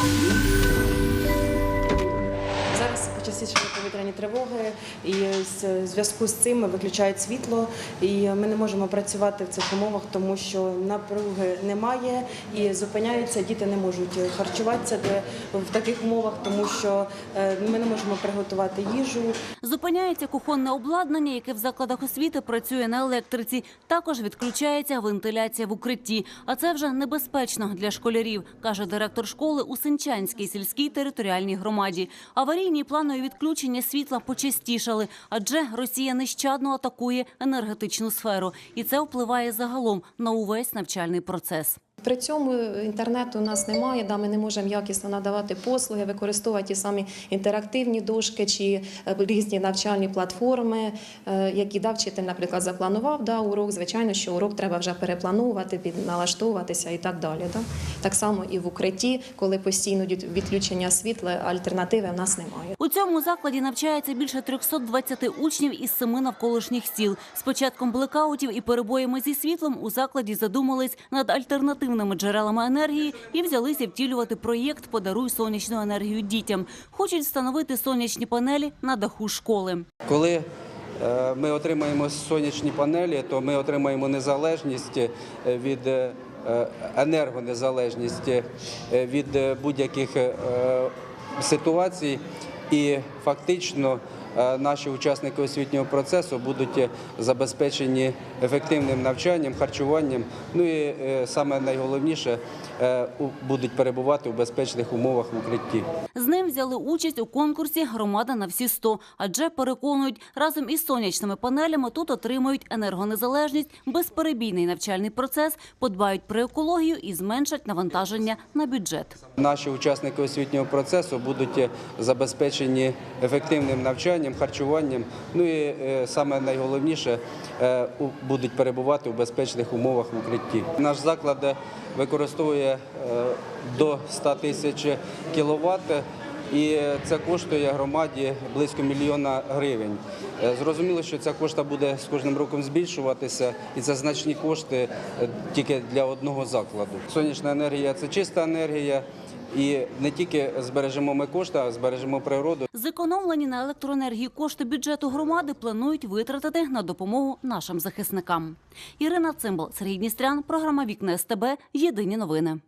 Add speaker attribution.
Speaker 1: Thank you. Повітряні тривоги, і з зв'язку з цим виключають світло, і ми не можемо працювати в цих умовах, тому що напруги немає і зупиняються. Діти не можуть харчуватися де в таких умовах, тому що е, ми не можемо приготувати їжу.
Speaker 2: Зупиняється кухонне обладнання, яке в закладах освіти працює на електриці. Також відключається вентиляція в укритті. А це вже небезпечно для школярів, каже директор школи у Сенчанській сільській територіальній громаді. Аварійні планові відключення світла почастішали, адже Росія нещадно атакує енергетичну сферу, і це впливає загалом на увесь навчальний процес.
Speaker 3: При цьому інтернету у нас немає, да, ми не можемо якісно надавати послуги, використовувати ті самі інтерактивні дошки чи е, різні навчальні платформи, е, які да, вчитель, наприклад, запланував да, урок. Звичайно, що урок треба вже перепланувати, підналаштовуватися і так далі. Да. Так само і в укритті, коли постійно відключення світла, альтернативи в нас немає.
Speaker 2: У цьому закладі навчається більше 320 учнів із семи навколишніх сіл. З початком блекаутів і перебоями зі світлом у закладі задумались над альтернативними джерелами енергії і взялися втілювати проєкт Подаруй сонячну енергію дітям. Хочуть встановити сонячні панелі на даху школи.
Speaker 4: Коли е, ми отримаємо сонячні панелі, то ми отримаємо незалежність е, від е, енергонезалежність від будь-яких ситуацій, і фактично наші учасники освітнього процесу будуть е, забезпечені ефективним навчанням, харчуванням. Ну і е, саме найголовніше е, будуть перебувати у безпечних умовах в укритті.
Speaker 2: З ним взяли участь у конкурсі Громада на всі 100», адже переконують, разом із сонячними панелями тут отримають енергонезалежність, безперебійний навчальний процес, подбають про екологію і зменшать навантаження на бюджет.
Speaker 4: Наші учасники освітнього процесу будуть е, забезпечені ефективним навчанням, харчуванням. Ну і е, саме найголовніше е, будуть перебувати у безпечних умовах в укритті. Наш заклад е, використовує до 100 тисяч кіловат. І це коштує громаді близько мільйона гривень. Зрозуміло, що ця кошта буде з кожним роком збільшуватися, і це значні кошти тільки для одного закладу. Сонячна енергія це чиста енергія, і не тільки збережемо ми кошти, а збережемо природу.
Speaker 2: Зекономлені на електроенергії кошти бюджету громади планують витратити на допомогу нашим захисникам. Ірина Цимбал, Сергій Дністрян, програма Вікна СТБ. Єдині новини.